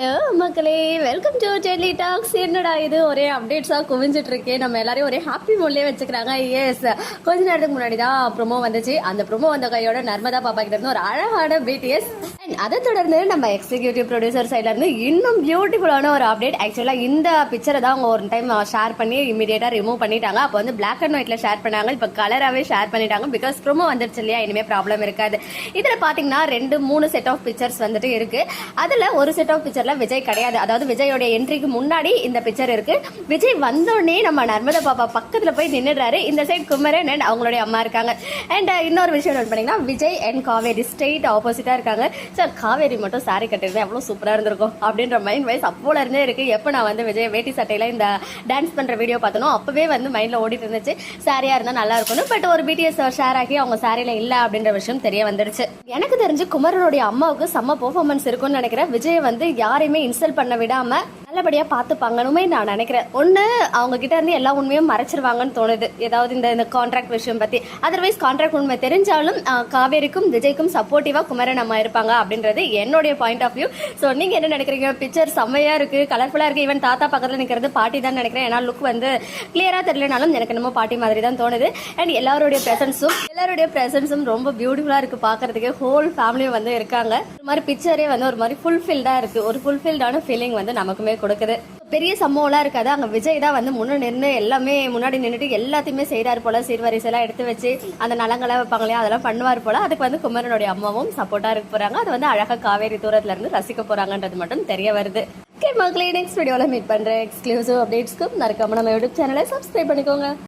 Hello மக்களே. Welcome to Delhi tax என்னடா இது? ஒரே அப்டேட்ஸாக குவிஞ்சிட்டு இருக்கு. நம்ம எல்லாரையும் ஒரே ஹாப்பி மூட்லேயே வச்சுக்கிறாங்க. எஸ் கொஞ்ச நேரத்துக்கு முன்னாடி தான் ப்ரொமோ வந்துச்சு. அந்த ப்ரோமோ வந்த கையோட நர்மதா பாப்பா கிட்ட இருந்து ஒரு அழகான பிடிஎஸ் அண்ட் அதை தொடர்ந்து நம்ம எக்ஸிக்யூட்டிவ் ப்ரொடியூசர் சைட்ல இருந்து இன்னும் பியூட்டிஃபுல்லான ஒரு அப்டேட் ஆக்சுவலாக இந்த பிக்சரை தான் அவங்க ஒரு டைம் ஷேர் பண்ணி இமீடியட்டாக ரிமூவ் பண்ணிட்டாங்க. அப்போ வந்து பிளாக் அண்ட் ஒயிட்ல ஷேர் பண்ணாங்க. இப்போ கலராகவே ஷேர் பண்ணிட்டாங்க. பிகாஸ் ப்ரோமோ வந்துருச்சு இல்லையா? இனிமே ப்ராப்ளம் இருக்காது. இதில் பார்த்தீங்கன்னா ரெண்டு மூணு செட் ஆஃப் பிக்சர்ஸ் வந்துட்டு இருக்கு. அதில் ஒரு செட் ஆஃப் பிக்சர் பிக்சர்ல விஜய் கிடையாது. அதாவது விஜயோட என்ட்ரிக்கு முன்னாடி இந்த பிக்சர் இருக்கு. விஜய் வந்தோடனே நம்ம நர்மதா பாப்பா பக்கத்தில் போய் நின்றுடுறாரு இந்த சைடு குமரன் அண்ட் அவங்களுடைய அம்மா இருக்காங்க. அண்ட் uh, இன்னொரு விஷயம் நோட் பண்ணீங்கன்னா விஜய் அண்ட் காவேரி ஸ்ட்ரெயிட் ஆப்போசிட்டா இருக்காங்க. சார் காவேரி மட்டும் சாரி கட்டிருந்தா எவ்வளோ சூப்பராக இருந்திருக்கும் அப்படின்ற மைண்ட் வைஸ் அப்போல இருந்தே இருக்கு. எப்போ நான் வந்து விஜய் வேட்டி சட்டையில இந்த டான்ஸ் பண்ற வீடியோ பார்த்தனோ அப்பவே வந்து மைண்ட்ல ஓடிட்டு இருந்துச்சு. சாரியா இருந்தா நல்லா இருக்கணும் பட் ஒரு பிடிஎஸ் ஷேர் ஆகி அவங்க சாரியில இல்ல அப்படின்ற விஷயம் தெரிய வந்துருச்சு. எனக்கு தெரிஞ்சு குமரனுடைய அம்மாவுக்கு செம்ம பெர்ஃபார்மன்ஸ் இருக்கும்னு நினைக்கிறேன். விஜய் வந்து யார் யாரையுமே இன்சல்ட் பண்ண விடாம நல்லபடியா பார்த்துப்பாங்கன்னு நான் நினைக்கிறேன். ஒண்ணு அவங்க கிட்ட இருந்து எல்லா உண்மையும் மறைச்சிருவாங்கன்னு தோணுது. ஏதாவது இந்த இந்த கான்ட்ராக்ட் விஷயம் பத்தி. அதர்வைஸ் கான்ட்ராக்ட் உண்மை தெரிஞ்சாலும் காவேரிக்கும் விஜய்க்கும் சப்போர்ட்டிவா குமரன் அம்மா இருப்பாங்க அப்படின்றது என்னுடைய பாயிண்ட் ஆஃப் வியூ ஸோ நீங்க என்ன நினைக்கிறீங்க? பிக்சர் செம்மையா இருக்கு கலர்ஃபுல்லா இருக்கு. ஈவன் தாத்தா பக்கத்துல நிக்கிறது பாட்டி தான் நினைக்கிறேன். ஏன்னா லுக் வந்து கிளியரா தெரியலனாலும் எனக்கு என்னமோ பாட்டி மாதிரி தான் தோணுது. அண்ட் எல்லாருடைய பிரசன்ஸும் எல்லாருடைய பிரசன்ஸும் ரொம்ப பியூட்டிஃபுல்லா இருக்கு பாக்குறதுக்கு. ஹோல் ஃபேமிலியும் வந்து இருக்காங்க. ஒரு மாதிரி பிக்சரே வந்து ஒரு மாதிரி ஃபுல்ஃபில்டா இருக்கு. ஒரு ஃபுல்ஃபில்டான ஃபீலிங் வந்து நமக்குமே கொடுக்குது. பெரிய சம்பவம்லாம் இருக்காது. அங்க விஜய் தான் வந்து முன்னே நின்று எல்லாமே முன்னாடி நின்றுட்டு எல்லாத்தையுமே செய்றாரு போல. சீர்வரிசெல்லாம் எடுத்து வச்சு அந்த நலங்களை வைப்பாங்க இல்லையா அதெல்லாம் பண்ணுவார் போல. அதுக்கு வந்து குமரனுடைய அம்மாவும் சப்போர்ட்டா இருக்க போறாங்க. அது வந்து அழகா காவேரி தூரத்துல இருந்து ரசிக்க போறாங்கன்றது மட்டும் தெரிய வருது. ஓகே மக்களே நெக்ஸ்ட் வீடியோல மீட் பண்ணுறேன் எக்ஸ்க்ளூசிவ் அப்டேட்ஸ்க்கும் மறக்காம நம்ம யூடியூப் சேனலை சப்ஸ்கிரைப் பண்ணிக்கோங்க.